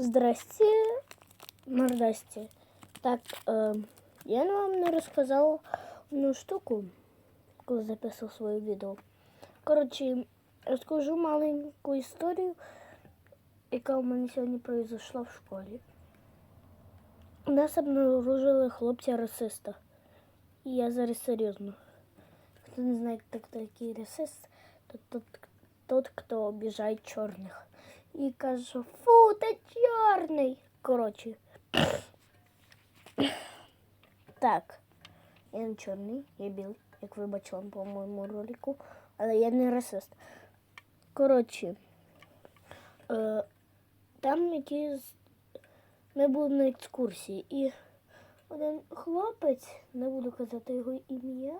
Здрасте, мордасті. Так, е, я вам розказала одну штуку, коли записував своє відео. Коротше, розкажу маленьку історію, яка у мене сьогодні произошла в школі. У нас обнаружили хлопця-расиста. І я зараз серйозно. Хто не знає, хто такий расист, то тот, тот, хто обіжає чорних. І каже, фу, ти чорний. Коротше. Так, я не чорний, я білий, як ви бачили по моєму ролику, але я не расист. Коротше, е, там якісь ми були на екскурсії, і один хлопець, не буду казати його ім'я.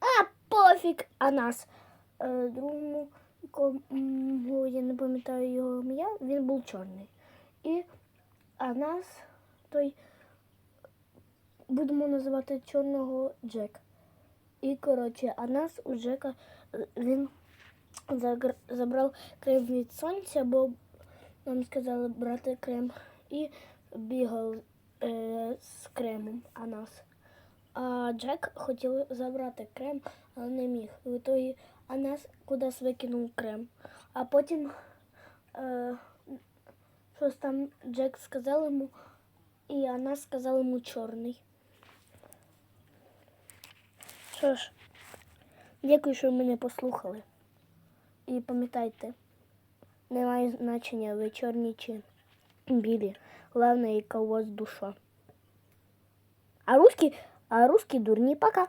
А, пофіг, а нас. Е, другому, якому я не пам'ятаю його ім'я, він був чорний. І а нас той будемо називати чорного Джек. І коротше, а нас у Джека е, він забрав крем від сонця, бо нам сказали брати крем і бігав е, з кремом, а нас. А Джек хотів забрати крем, але не міг. І в итогі Анас кудись викинув крем. А потім е, щось там Джек сказав йому, і Анас сказала йому чорний. Що ж, дякую, що мене послухали. І пам'ятайте, немає значення, ви чорні чи білі. Головне, яка у вас душа. А русські, а русські дурні пока.